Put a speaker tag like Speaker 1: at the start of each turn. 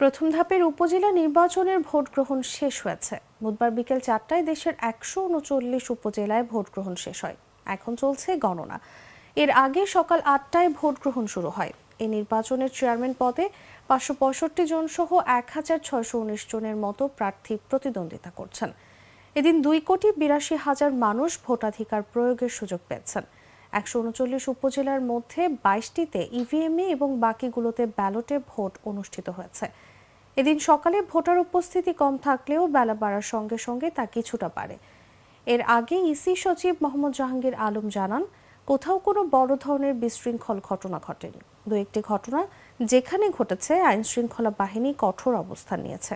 Speaker 1: প্রথম ধাপের উপজেলা নির্বাচনের ভোট গ্রহণ শেষ হয়েছে। বুধবার বিকেল চারটায় দেশের একশো উনচল্লিশ উপজেলায় ভোট গ্রহণ শেষ হয়। এখন চলছে গণনা। এর আগে সকাল আটটায় ভোট গ্রহণ শুরু হয়। এই নির্বাচনের চেয়ারম্যান পদে পাঁচশো পঁয়ষট্টি জন সহ এক হাজার ছয়শো উনিশ জনের মতো প্রার্থী প্রতিদ্বন্দ্বিতা করছেন। এদিন দুই কোটি বিরাশি হাজার মানুষ ভোটাধিকার প্রয়োগের সুযোগ পেয়েছেন। একশো উনচল্লিশ উপজেলার মধ্যে বাইশটিতে ইভিএমে এবং বাকিগুলোতে ব্যালটে ভোট অনুষ্ঠিত হয়েছে। এদিন সকালে ভোটার উপস্থিতি কম থাকলেও বেলা বাড়ার সঙ্গে সঙ্গে তা কিছুটা বাড়ে। এর আগে ইসি সচিব মোহাম্মদ জাহাঙ্গীর আলম জানান, কোথাও কোনো বড় ধরনের বিশৃঙ্খল ঘটনা ঘটেনি। দু একটি ঘটনা যেখানে ঘটেছে আইন শৃঙ্খলা বাহিনী কঠোর অবস্থান নিয়েছে।